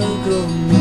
welcome.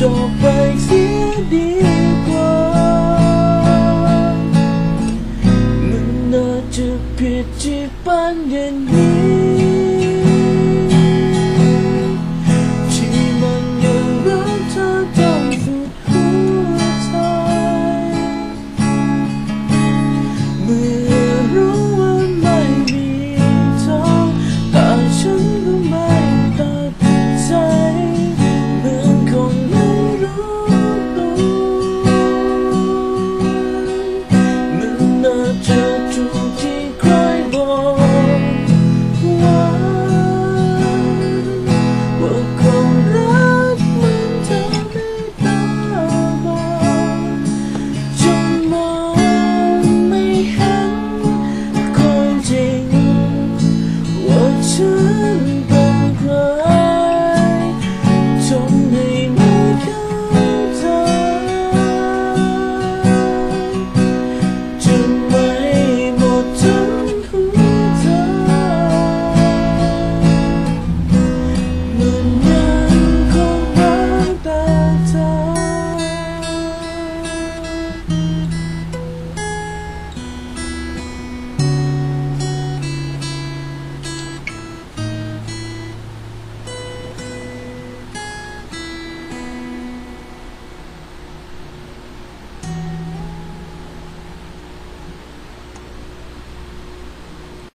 จบไปเสียดีกว่ามันน่าจะผิดที่ปันอย่างนี้